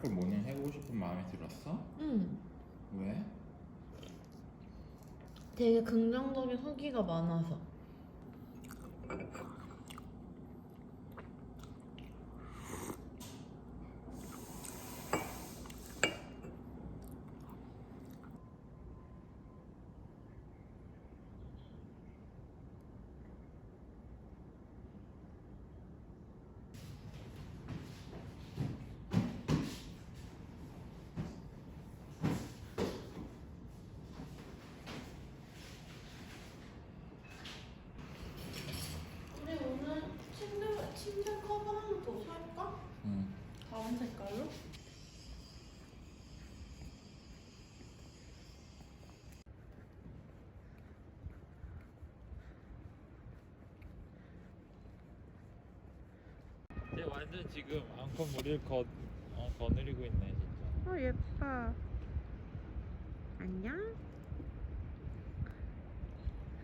미라클 모닝 해보고 싶은 마음이 들었어? 응. 왜? 되게 긍정적인 후기가 많아서. 우리 오늘 침대 침대 커버 하나 더 살까? 응. 다른 색깔로? 쟤 완전 지금 앙컷 머리를 거, 어, 거느리고 있네 진짜. 어 예뻐. 안녕.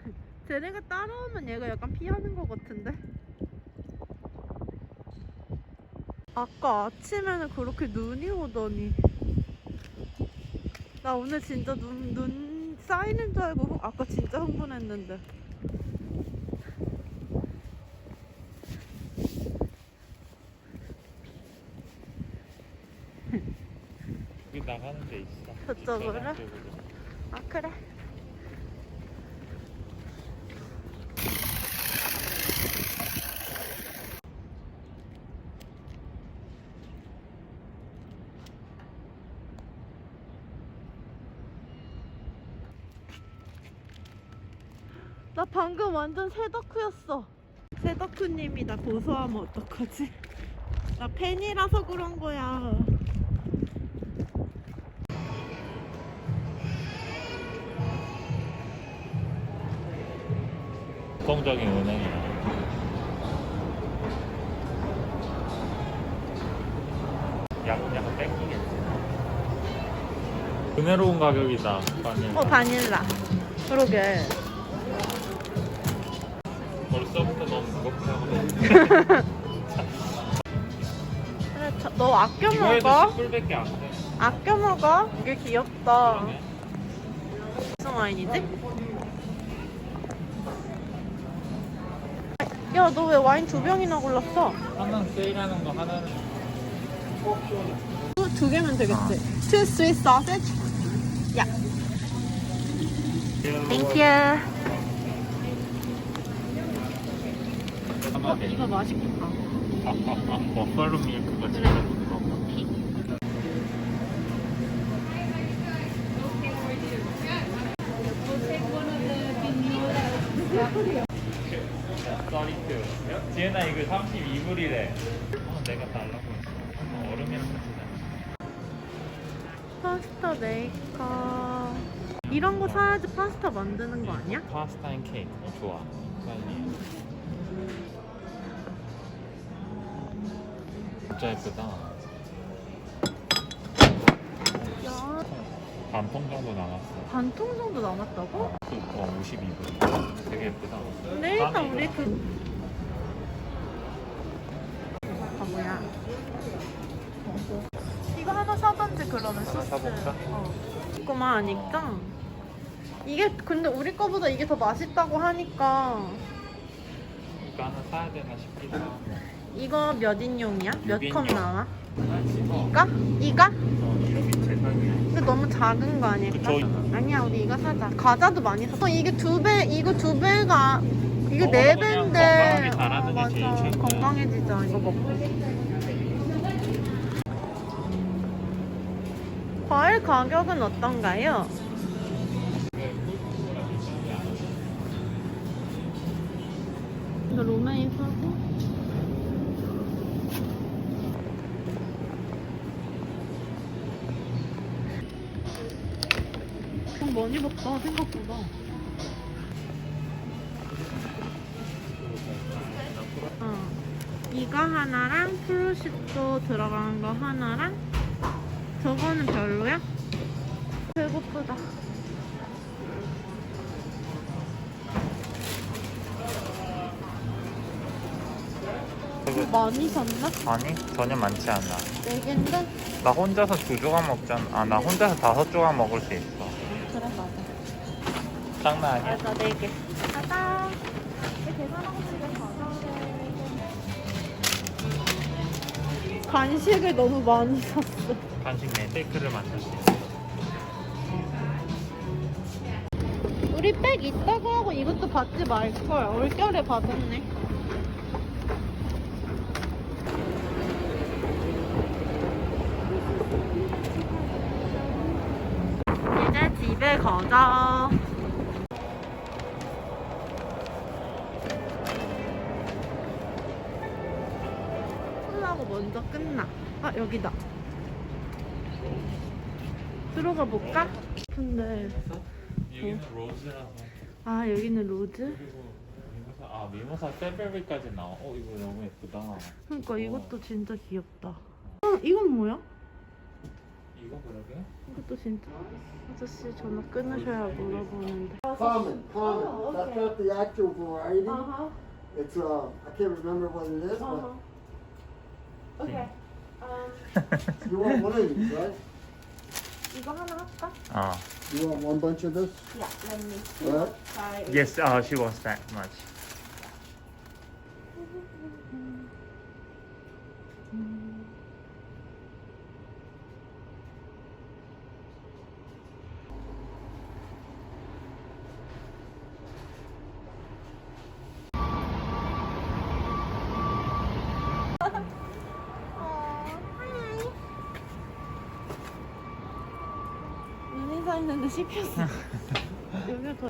쟤네가 따라오면 얘가 약간 피하는 것 같은데. 아까 아침에는 그렇게 눈이 오더니. 나 오늘 진짜 눈, 눈 쌓이는 줄 알고 흥- 아까 진짜 흥분했는데. 여기 나가는 데 있어. 저쪽으로? 쪽으로. 아 그래. 나 방금 완전 새덕후였어. 새덕후님이 나 고소하면 어떡하지? 나 팬이라서 그런 거야. 공적인 은행이야. 약, 약간 땡기겠지. 은혜로운 가격이다. 바닐라. 어 바닐라. 그러게. 벌써부터 너무 무겁게 하고 그래, 저- 너 아껴 먹어. 10불밖에 안 돼. 아껴 먹어. 이게 귀엽다. 그러네. 무슨 와인이지? 야, 너 왜 와인 두 병이나 골랐어? 하나는 세일하는 거 하나는 두, 두 개면 되겠지. Two sweet sausage. 야. Thank you. 어, 이거 맛있겠다. 버팔로 밀크가 진짜. 써리트. 지혜나 이거 32불이래. 어, 내가 달라고 했어. 어, 얼음이랑 같이 다 파스타 메이커. 이런 거 사야지 파스타 만드는 거 아니야? 파스타 앤 케이크. 어, 좋아. 빨리. 진짜 예쁘다. 야, 반통 정도 남았어. 반통 정도 남았다고? 어, 52불. 되게 예쁘다. 근데 일단 우리. 그 아 뭐야 이거 하나 사던지 그러면 소스 사볼까? 어 그만 하니까 이게 근데 우리 거보다 이게 더 맛있다고 하니까 이거 하나 사야 되나 싶기도 하고. 이거 몇 인용이야? 몇 컵 육인용. 나와? 어, 이거? 이거? 어, 이름이 재산이야. 근데 너무 작은 거 아닐까? 그쵸. 아니야 우리 이거 사자 과자도 많이 샀어 이게 두 배 이거 두 배가 이게 먹어도 네 그냥 배인데 건강하게 자라는 게 제일 맞아 최고야. 건강해지자 이거 먹고 과일 가격은 어떤가요? 이거 로메인 사고 좀 많이 먹다 생각보다 어. 이거 하나랑 프로시토 들어간 거 하나랑 저거는 별로야? 배고프다 그리고 많이 샀나? 아니 전혀 많지 않아. 네 개인데? 나 혼자서 두 조각 먹잖아. 아 나 혼자서 다섯 조각 먹을 수 있어. 장난 아니야. 맞아 네 개. 가자. 계산하고 집에 가자. 간식을 너무 많이 샀어. 간식 내 테이크를 만들 수 있어. 우리 백 있다고 하고 이것도 받지 말걸. 올겨울에 받았네. 이제 집에 가자. 먼저 끝나. 아, 여기다. 들어가 볼까? 근데, 여기는 로즈라서. 아, 여기는 로즈? 그리고 미모사 아 미모사 세베리까지 나와. 어 이거 너무 예쁘다. 그러니까 이것도 진짜 귀엽다. 어, 이건 뭐야? 이거 그러게? 이것도 진짜 아저씨 전화 끊으셔야 물어보는데. Common, common. That's not the actual variety. Uh-huh. It's uh, I can't remember what it is, Uh-huh. but Okay. Um, you want one of these, right? 이거 하나 할까? 어. You want one bunch of this, Yeah, let me right? try. Yes, uh, she wants that much. 있는데 씹혔어. 여기 더.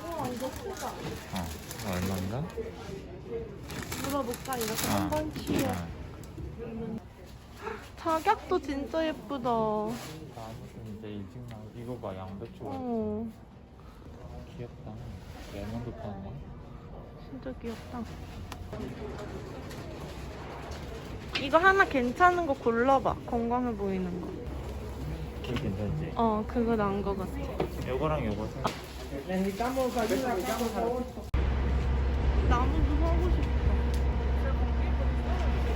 어, 이거 크다. 어. 얼마인가? 물어볼까? 이렇게 어. 한 번씩이요. 자격도 진짜 예쁘다. 어. 나무도 진짜 일찍 나. 이거 봐 양배추. 어, 귀엽다. 레몬도 파네. 진짜 귀엽다. 이거 하나 괜찮은 거 골라봐. 건강해 보이는 거. 이거 괜찮지? 어, 그거 나은 거 같아. 요거랑 요거 사. 나무도 사고 싶어.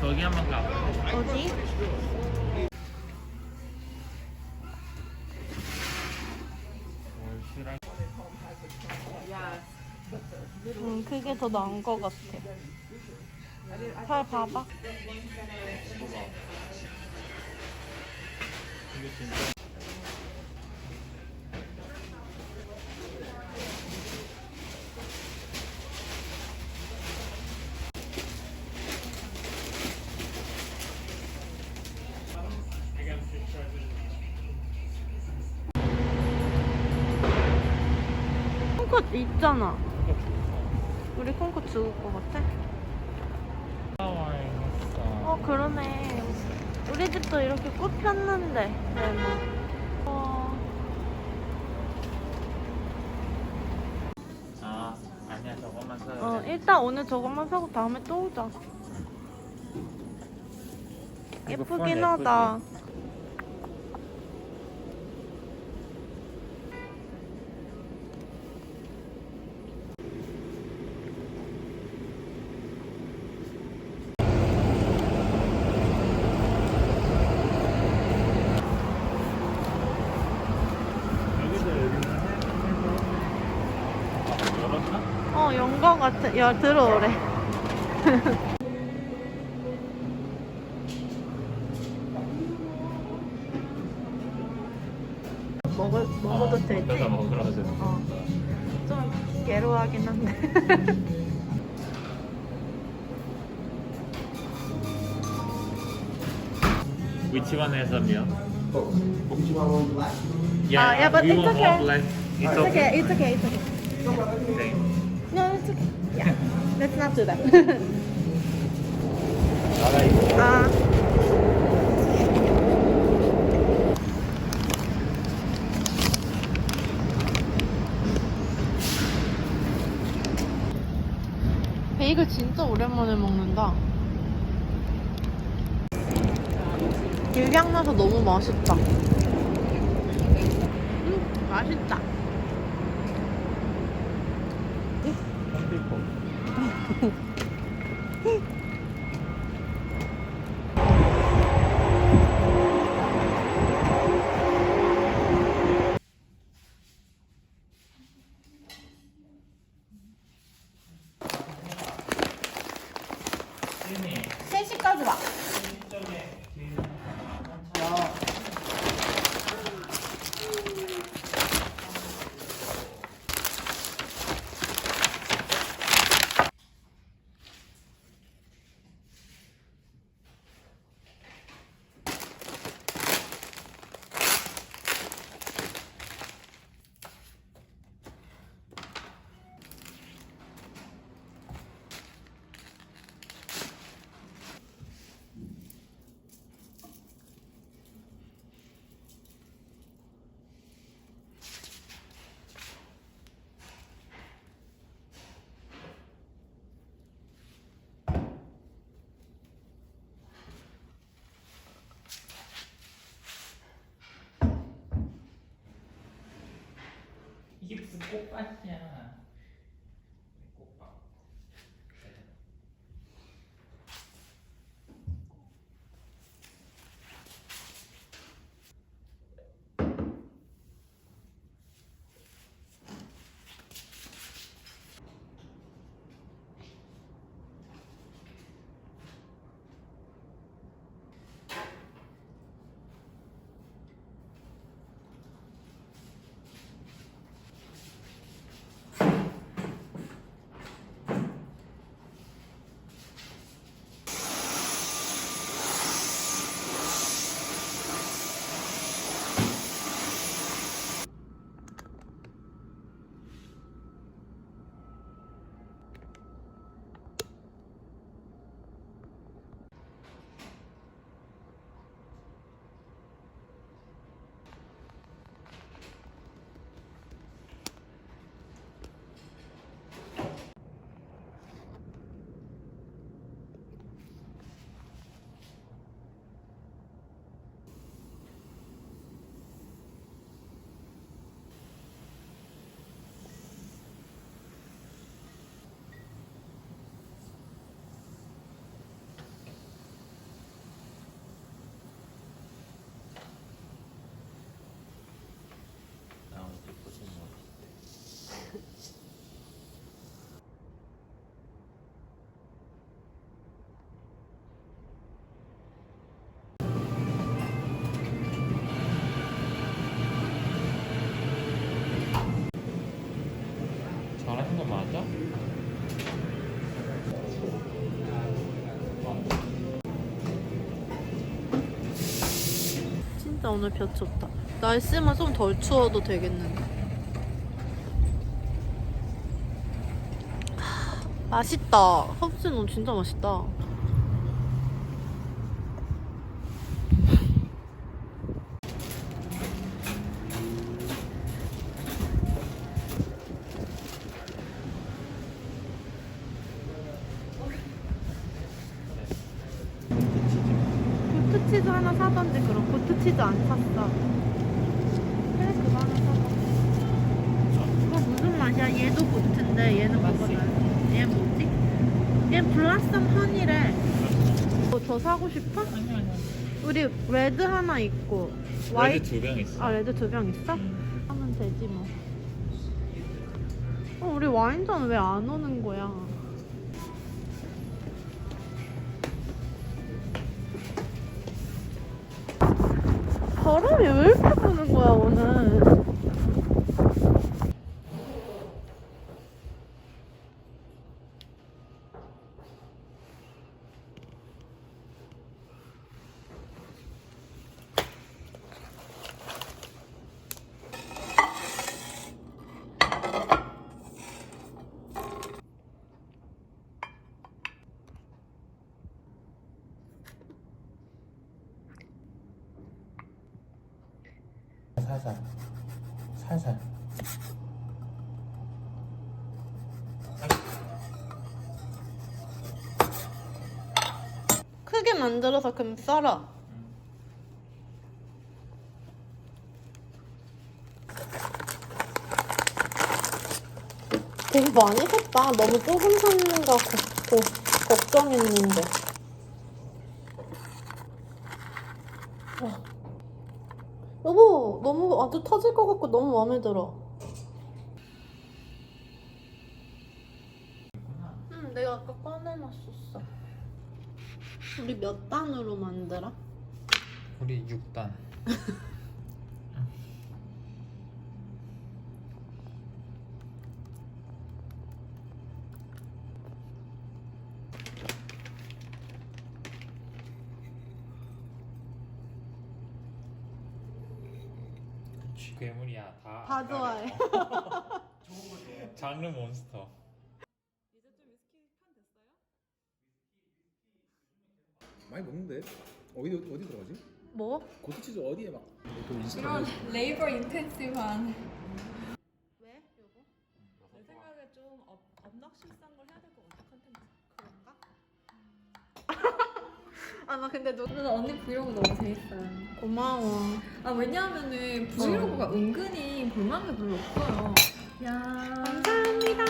저기 한번 가봐. 어디? 응, 그게 더 나은 거 같아. 잘 봐봐. 진짜. 콩팥 있잖아. 우리 콩팥 죽을 것 같아? 그러네. 우리 집도 이렇게 꽃 폈는데. 네, 뭐. 어, 아 아니야 저것만 사야 어, 돼. 일단 오늘 저것만 사고 다음에 또 오자. 예쁘긴? 하다. 여기서 여기는 아, 열었나? 어, 연거 같아. 야, 들어오래. 먹을, 먹어도 되지? 먹으러 가자. 어. 좀 괴로워하긴 한데. Which one has a meal? Which one would you like? Yeah, yeah, but we it's want okay. It's It's okay, it's okay, it's okay. Let's not that. 알아 아. 베이글 진짜 오랜만에 먹는다. 길향 나서 너무 맛있다. 음, 맛있다. 이게 무슨 꽃밭이야. 꽃밭. 나 어디 무슨 뭐. 잘하는 거 맞아? 진짜 오늘 볕 좋다. 날씨만 좀 덜 추워도 되겠는데. 하, 맛있다. 컵스는 진짜 맛있다. 고트치즈 하나 사던데 그럼 고트치즈 안 샀어. 그래 그거 하나 사봐. 이거 무슨 맛이야? 얘도 고트인데 얘는 먹어놔. 얘 뭐지? 얘 블라썸 허니래. 뭐더 사고 싶어? 아니 아니. 우리 레드 하나 있고 와이트 레드 두병 있어. 아 레드 두 병 있어? 음. 하면 되지 뭐. 어 우리 와인잔 왜 안 오는 거야? 부 살살. 살살. 크게 만들어서 그럼 썰어. 되게 많이 샀다. 너무 조금 샀는가 고, 고, 걱정했는데. 와. 여보, 너무 아주 터질 것 같고 너무 마음에 들어. 응, 내가 아까 꺼내놨었어. 우리 몇 단으로 만들어? 우리 6단. 그치, 괴물이야 다. 다 좋아해. 장르 몬스터. 많이 먹는데 어디 어디 들어가지? 뭐? 고추 치즈 어디에 막 또 인스타 이런 레이버 인텐시브한 아, 나 근데 누 저는 언니 브이로그 너무 재밌어요 고마워. 아 왜냐하면은 브이로그가 은근히 볼만한 게 별로 없어요 야 감사합니다.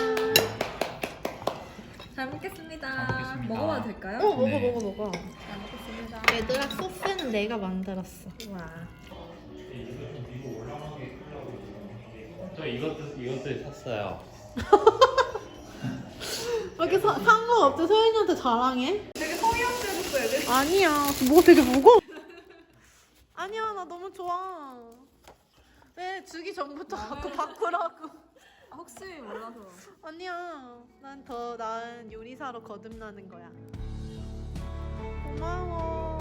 잘 먹겠습니다 잘 먹겠습니다. 먹어봐도 될까요? 어, 먹어, 네. 먹어, 먹어. 잘 먹겠습니다 얘들아, 소스는 내가 만들었어. 와 저 이것도 이것도 샀어요. 왜 이렇게 사, 산거 없지? 소연이한테 자랑해? 성의없어졌어 애들 아니야. 뭐 되게 무거워. 아니야, 나 너무 좋아. 왜 주기 전부터 자꾸 바꾸라고. 아, 혹시 몰라서 아니야. 난 더 나은 요리사로 거듭나는 거야. 고마워.